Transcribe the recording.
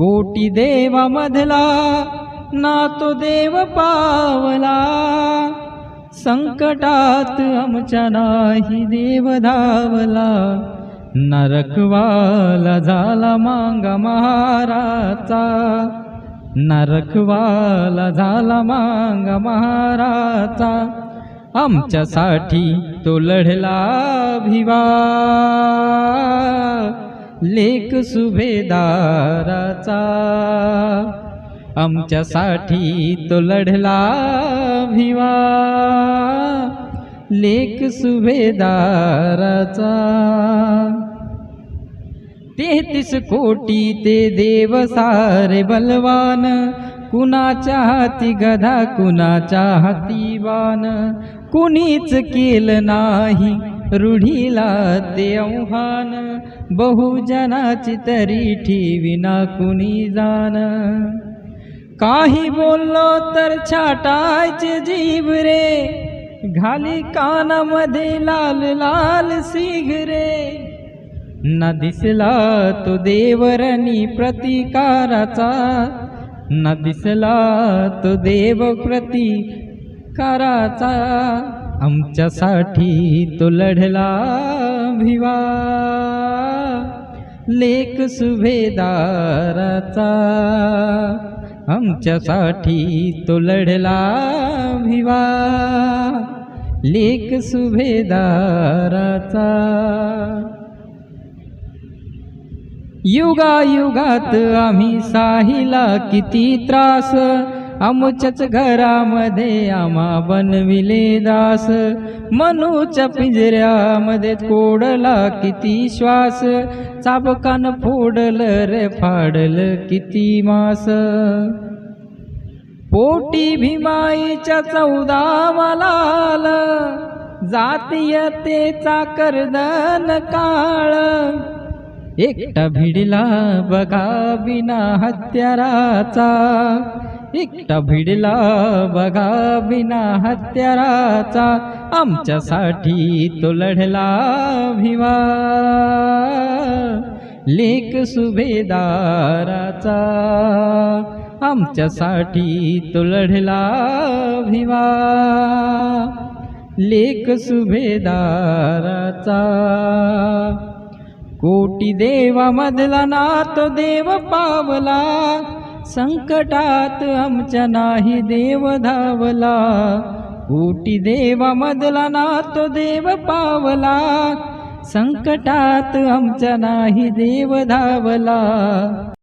कोटी देवामधला ना तो देव पावला. संकटात आमच्या नाही देव धावला. नरकवाला झाला मांगा महाराचा. नरकवाला झाला मांगा महाराचा. आमच्यासाठी तो लढला भिवा. लेख सुभेदाराचा. आमच्यासाठी तो लढला भिवा. लेख सुभेदाराचा. तेहतीस कोटी ते देव सारे बलवान. कुणाच्या हाती गधा कुणाच्या हाती बाण कुणीच केलं नाही. रूढीला ते आव्हान बहुजनाची तरी ठेविना कुणी जाण काही बोललो तर छाटायचे जीव रे घाली कानामध्ये लाल लाल सिग रे न दिसला तो देवरणी प्रतिकाराचा न दिसला तो देव प्रतिकाराचा. आमच्यासाठी तो लढला भिवा. लेख सुभेदाराचा. आमच्यासाठी तो लढला भिवा. लेख सुभेदाराचा. युगायुगात आम्ही साहिला किती त्रास. आमच्याच घरामध्ये आम्हा बनविले दास. मनूच्या पिंजऱ्यामध्ये कोडला किती श्वास. चाबकान फोडल रे फाडल किती मास. पोटी भीमाईच्या चौदा मलाल जातीयतेचा करदन काळ. एकटा भिडला बघा बिना हत्याराचा. एकटा भिडला बघा बिना हत्याराचा. आमच्यासाठी तो लढला भिवा. लेख सुभेदाराचा. आमच्यासाठी तो लढला भिवा. लेख सुभेदाराचा. कोटी देवामधला ना तो देव पावला. संकटात आमच्या नाही देव धावला. कोटी देवामधला ना तो देव पावला. संकटात आमच्या नाही देव धावला.